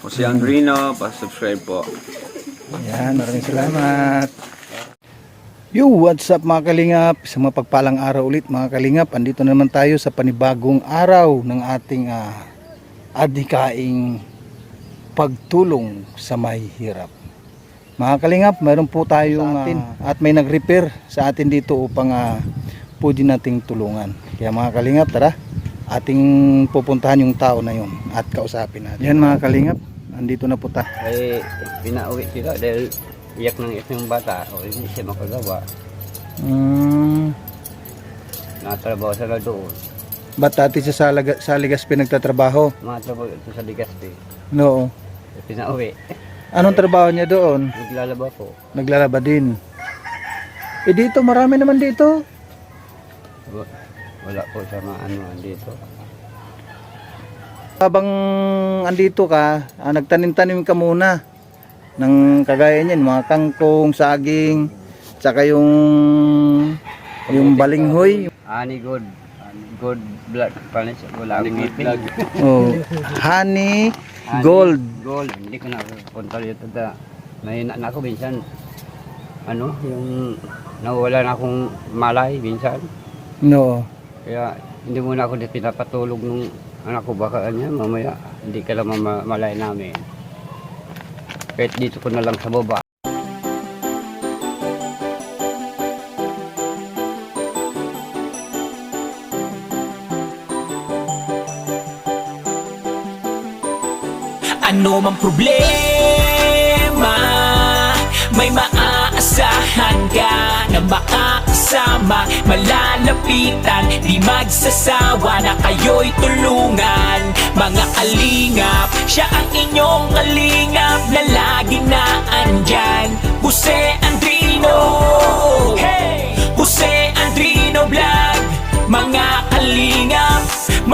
Jose Andrino, pa-subscribe po. Yan, maraming salamat. Yo, what's up mga kalingap? Isang mapagpalang araw ulit mga kalingap. Andito na naman tayo sa panibagong araw ng ating ah, adhikaing pagtulong sa mahihirap. Mga kalingap, mayroon po tayong atin at may nag-repair sa atin dito upang uh, pwede nating tulungan. Kaya mga kalingap, tara, ating pupuntahan yung tao na yun at kausapin natin. Yan mga kalingap, andito na po tayo. ay pinauwi sila dahil iyak ng iyak ng bata o hindi siya makagawa. Mm, Natrabaho sila doon. ba't dati siya sa, Laga, sa Legazpi nagtatrabaho? Mga trabaho ito sa Ligaspi. No. Pinauwi. Anong trabaho niya doon? Naglalaba po. Naglalaba din. Eh dito, marami naman dito. Wa- Wala po siya maano dito. Habang andito ka, ah, nagtanim-tanim ka muna ng kagaya niyan, mga kangkong, saging, tsaka yung yung balinghoy. Ani good. Good blood. Paano siya? Wala akong ngipin. Oh, honey, gold. Gold. Hindi ko na punta dito. Da. Mahina na ako minsan. Ano? Yung nawala na akong malay minsan. No. Kaya hindi muna ako dito pinapatulog nung anak ko baka niya mamaya hindi ka lang mamalay namin. Kahit dito ko na lang sa baba. Ano mang problema May maaasahan ka Na makakasama Malalapitan Di magsasawa na kayo'y tulungan. Mga kalingap Siya ang inyong kalingap Na lagi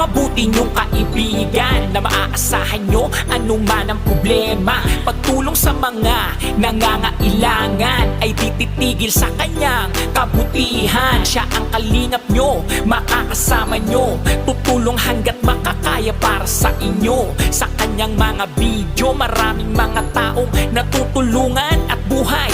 Mabuti niyong kaibigan Na maaasahan niyo anuman ang problema. Pagtulong sa mga nangangailangan Ay tititigil sa kanyang kabutihan. Siya ang kalingap niyo Makakasama niyo Tutulong hanggat makakaya para sa inyo. Sa kanyang mga video Maraming mga taong natutulungan At buhay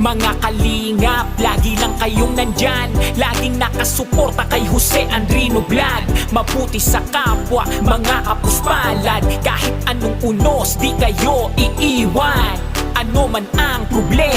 Mga kalingap Lagi lang kayong nandyan. Laging nakasuporta kay Jose Andrino Vlog Mabuti sa kapwa Mga kapuspalad. Kahit anong unos Di kayo iiwan. Ano man ang problema